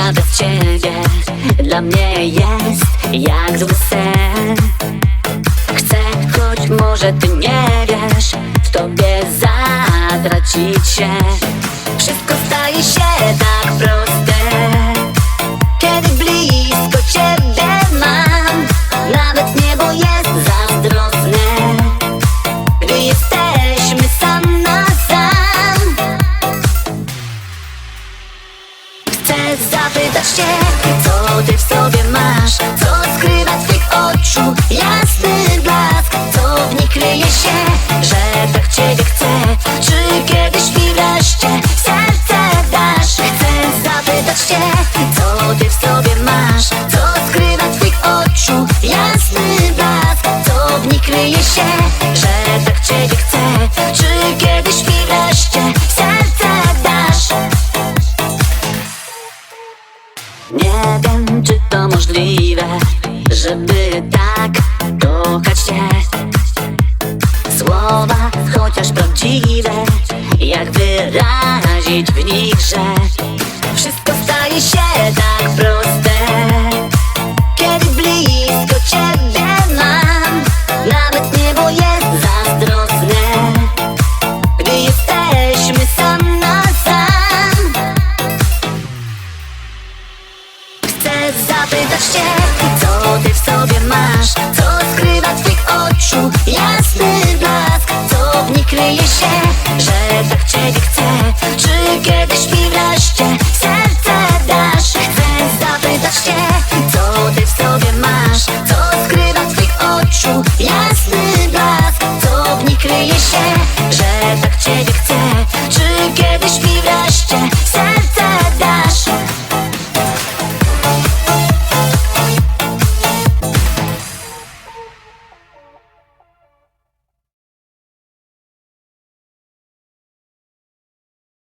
chwila bez ciebie Dla mnie jest? Jak zły sen? Chcę, choć może ty nie wiesz W tobie zatracić się. Wszystko staje się tak proste Chcę zapytać cię, co ty w sobie masz? Co skrywa twych oczu? Jasny blask. Co w nich kryje się, że tak ciebie chcę. Czy kiedyś mi wreszcie serce dasz? Chcę zapytać cię, co ty w sobie masz? Co skrywa twych oczu? Jasny blask. Co w nich kryje się, że tak ciebie chcę możliwe, żeby tak kochać cię. Słowa, chociaż prawdziwe, jak wyrazić w nich, że wszystko staje się tak proste. Chcę zapytać cię, co ty w sobie masz? Co skrywa twych oczu? Jasny blask. Co w nich kryje się, że tak ciebie chcę. Czy kiedyś mi wreszcie serce dasz? Chcę zapytać cię, co ty w sobie masz? Co skrywa twych oczu? Jasny blask. Co w nich kryje się, że tak ciebie chcę. Czy kiedyś mi wreszcie